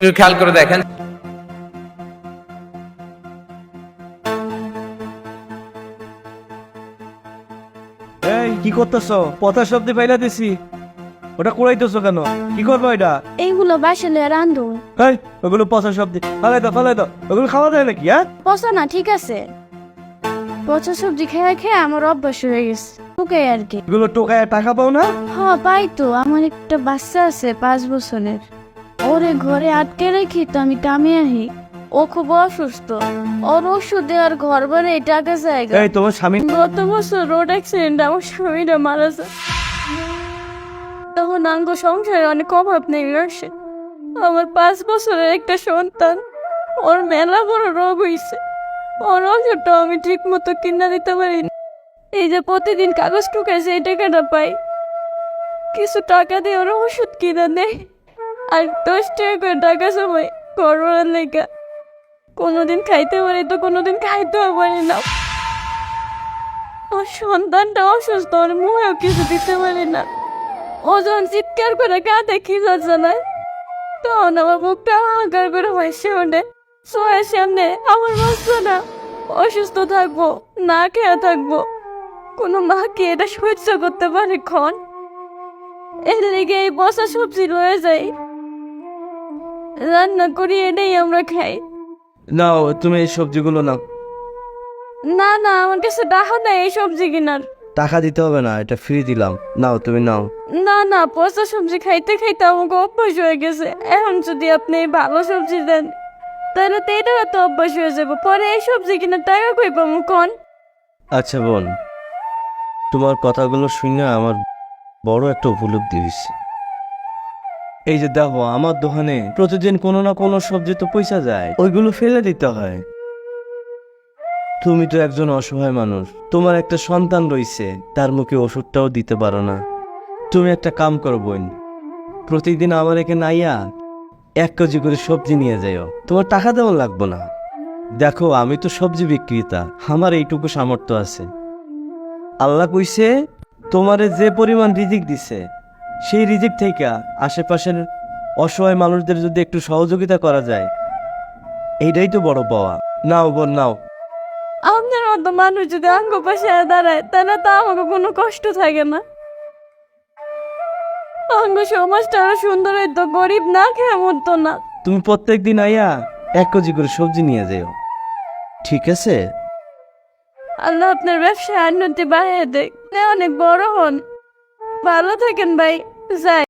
একটু খেয়াল করে দেখেন। এই কি করতেছ? পথা শব্দে পাইলা দিছি। ওটা কুড়াইতেছো কেন? কি করব এটা? এইগুলো বাসলে রান্ধু। এই ওগুলো পচা শব্দে। ফালাই দাও ফালাই দাও। ওগুলো খাওয়া যায় নাকি হ্যাঁ? পচা না ঠিক আছে। পচা সবজি খেয়ে খেয়ে আমার অভ্যাস হয়ে গেছে। আর কি। এগুলো টোকায় টাকা পাও না? হ্যাঁ পাই তো। আমার একটা বাচ্চা আছে পাঁচ বছরের। ওরে ঘরে আটকে রেখি তো আমি কামে আহি। ও খুব অসুস্থ। ওর ওষুধে আর ঘর বাড়ে টাকা জায়গা। এই তোমার স্বামী গত বছর রোড অ্যাক্সিডেন্ট আমার স্বামীরা মারা যায়। তখন আঙ্গ সংসারে অনেক অভাব নেমে আসে। আমার পাঁচ বছরের একটা সন্তান। ওর মেলা বড় রোগ হইছে। ওর ওষুধটা আমি ঠিক মতো কিনা দিতে পারি এই যে প্রতিদিন কাগজ টুকাইছে এই টাকাটা পাই। কিছু টাকা দিয়ে ওর ওষুধ কিনা দেয়। আর দশ টাকা করে টাকা সময় করোনার লেগা। কোনোদিন খাইতে পারি তো কোনোদিন খাইতেও পারি না। ওর সন্তানটা অসুস্থ ওর মুখেও কিছু দিতে পারি না। ও যখন চিৎকার করে কাঁদে যাচ্ছে না। তখন আমার মুখটা হাহাকার করে ভাসে ওঠে। সোয়ের সামনে, আমার বাচ্চাটা অসুস্থ থাকব, না খেয়ে থাকব। কোনো মা কি এটা সহ্য করতে পারে ক্ষণ লেগে এই বসা সবজি রয়ে যায়। রান্না করি এটাই আমরা খাই। নাও তুমি এই সবজিগুলো নাও। না না আমার কাছে টাকা নেই এই সবজি কেনার। টাকা দিতে হবে না এটা ফ্রি দিলাম। নাও তুমি নাও। না না পচা সবজি খাইতে খাইতে আমাকে অভ্যাস হয়ে গেছে। এখন যদি আপনি ভালো সবজি দেন তাহলে তো এটা তো অভ্যাস হয়ে যাব। পরে এই সবজি কিনে টাকা কই পাবো কোন? আচ্ছা বোন তোমার কথাগুলো শুনে আমার বড় একটা উপলব্ধি হয়েছে। এই যে দেখো, আমার দোকানে প্রতিদিন কোনো না কোনো সবজি তো পয়সা যায়, ওইগুলো ফেলে দিতে হয়। তুমি তো একজন অসহায় মানুষ, তোমার একটা সন্তান রয়েছে তার মুখে ওষুধটাও দিতে পারো না। তুমি একটা কাম করো বোন, প্রতিদিন আমার এখানে আইয়া এক কেজি করে সবজি নিয়ে যাইও, তোমার টাকা দেওয়া লাগবো না। দেখো, আমি তো সবজি বিক্রেতা, আমার এইটুকু সামর্থ্য আছে। আল্লাহ কইছে, তোমারে যে পরিমাণ রিজিক দিছে সেই রিজিক থেকে আশেপাশের অসহায় মানুষদের যদি একটু সহযোগিতা করা যায় এইটাই তো বড় পাওয়া। নাও বোন নাও। আপনার মতো মানুষ যদি আঙ্গ পাশে দাঁড়ায় তাহলে তো আমাকে কোনো কষ্ট থাকে না। আঙ্গ সমাজটা আরও সুন্দর হইতো গরিব না খেয়ে মরতো না। তুমি প্রত্যেক দিন আইয়া এক কেজি করে সবজি নিয়ে যাও। ঠিক আছে? আল্লাহ আপনার ব্যবসায় উন্নতি বাড়িয়ে দেয় অনেক বড় হন। ভালো থাকেন ভাই যাই।